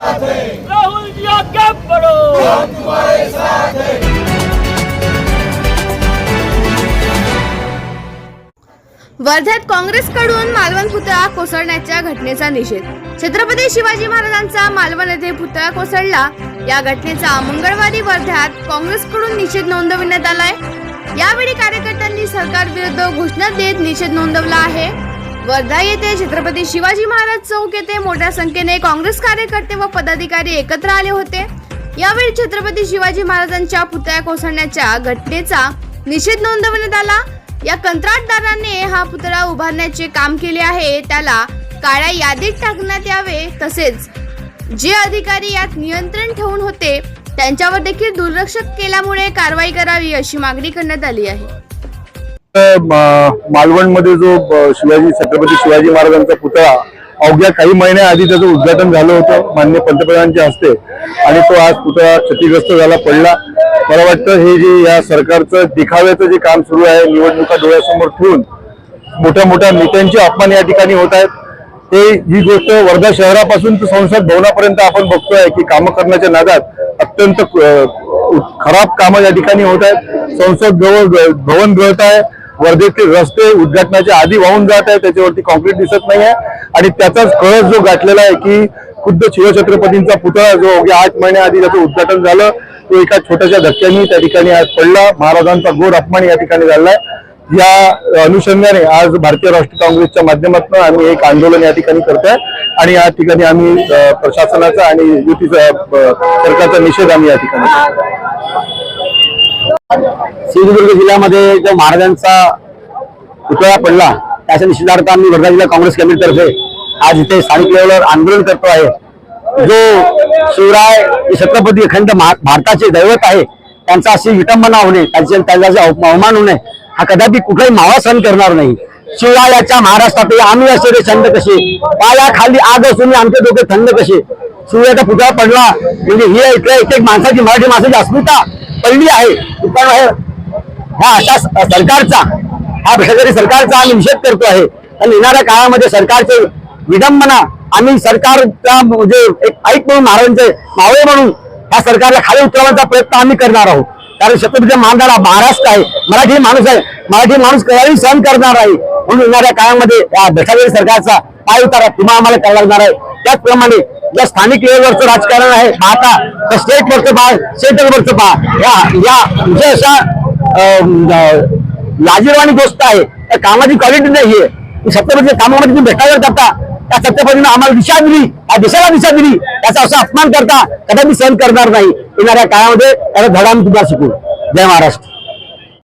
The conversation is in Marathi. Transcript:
राहुल जी आगे बढ़ो वर्ध्यात काँग्रेसकडून मालवण पुतळा कोसळण्याच्या घटनेचा निषेध. छत्रपती शिवाजी महाराजांचा मालवण येथे पुतळा कोसळला. या घटनेचा मंगळवारी वर्ध्यात काँग्रेसकडून निषेध नोंदविण्यात आलाय. यावेळी कार्यकर्त्यांनी सरकार विरुद्ध घोषणा देत निषेध नोंदवला आहे. वर्धा येथे छत्रपती शिवाजी महाराज चौक येथे मोठ्या संख्येने काँग्रेस कार्यकर्ते व पदाधिकारी एकत्र आले होते. यावेळी छत्रपती शिवाजी महाराजांच्या पुतळ्या कोसळण्याच्या घटनेचा निषेध नोंदवण्यात आला. या कंत्राटदाराने हा पुतळा उभारण्याचे काम केले आहे. त्याला काळ्या यादीत टाकण्यात यावे तसेच जे अधिकारी यात नियंत्रण ठेवून होते त्यांच्यावर देखील दुर्लक्ष केल्यामुळे कारवाई करावी अशी मागणी करण्यात आली आहे. मालवणमध्ये जो शिवाजी छत्रपती शिवाजी महाराजांचा पुतळा अवघ्या काही महिन्याआधी त्याचं उद्घाटन झालं होतं मान्य पंतप्रधानांच्या हस्ते. आणि तो आज पुतळा क्षतिग्रस्त झाला पडला. मला वाटतं हे जे या सरकारचं दिखाव्याचं जे काम सुरू आहे निवडणुका डोळ्यासमोर ठेवून मोठ्या मोठ्या नेत्यांचे अपमान या ठिकाणी होत आहेत. ते ही गोष्ट वर्धा शहरापासून तर संसद भवनापर्यंत आपण बघतोय की कामं करण्याच्या नादात अत्यंत खराब कामं या ठिकाणी होत आहेत. संसद भवन गळत आहे. वर्धेतील रस्ते उद्घाटनाच्या आधी वाहून जात आहे त्याच्यावरती कॉन्क्रीट दिसत नाही आहे आणि त्याचाच कळस जो गाठलेला आहे की खुद्द शिवछत्रपतींचा पुतळा जो अवघ्या आठ महिन्याआधी त्याचं उद्घाटन झालं तो एका छोट्याशा धक्क्याने त्या ठिकाणी आज पडला. महाराजांचा घोर अपमान या ठिकाणी झालाय या अनुषंगाने आज भारतीय राष्ट्रीय काँग्रेसच्या माध्यमातून आम्ही एक आंदोलन या ठिकाणी करतोय. आणि या ठिकाणी आम्ही प्रशासनाचा आणि युतीचा सरकारचा निषेध आम्ही या ठिकाणी सिंधुदुर्ग जिल्ह्यामध्ये जो महाराजांचा पुतळा पडला. त्याच्या निषेधार्थ आम्ही वर्धा जिल्हा काँग्रेस कमिटीतर्फे आज इथे स्थानिक लेवलवर आंदोलन करतो आहे. जो शिवराय छत्रपती अखंड भारताचे दैवत आहे त्यांचा अशी विटंबना होणे त्यांचे त्यांचा जे अवमान होणे हा कदापि कुठलाही मावा सहन करणार नाही. शिवरायाच्या महाराष्ट्रात आम्ही असलेले छंद कसे? पायाखाली आग असून आमचे डोके थंड कसे? शिवरायाचा पुतळा पडला. म्हणजे ही इथल्या एक एक माणसाची मराठी माणसाची अस्मिता पडली आहे. पण हा अशा सरकारचा हा भ्रष्टाचारी सरकारचा आम्ही निषेध करतो आहे. आणि येणाऱ्या काळामध्ये सरकारचे विडंबना आम्ही सरकारचा म्हणजे एक ऐक म्हणून महाराजांचे मावळे म्हणून ह्या सरकारला खाली उतरवण्याचा प्रयत्न आम्ही करणार आहोत. कारण छत्रपती महाराजाला महाराष्ट्र आहे. मराठी माणूस आहे. मराठी माणूस कधी सहन करणार आहे म्हणून येणाऱ्या काळामध्ये या भ्रष्टाचारी सरकारचा पाय उतारा पुन्हा आम्हाला करावा लागणार आहे. त्याचप्रमाणे ज्या स्थानिक लेवलवरचं राजकारण आहे. पाहता तर स्टेटवरचं पहा सेंट्रलवरचं पहा या या म्हणजे अशा लाजीरवाणी गोष्ट आहे. त्या कामाची क्वालिटी नाहीये सत्यपती कामामध्ये तुम्ही भेटायला करता त्या सत्यपतीनं आम्हाला दिशा दिली. या दिशेला दिशा दिली. याचा असा अपमान करता. कदापि सहन करणार नाही. येणाऱ्या काळामध्ये त्याचा धडा मी तुम्हाला शिकू. जय महाराष्ट्र.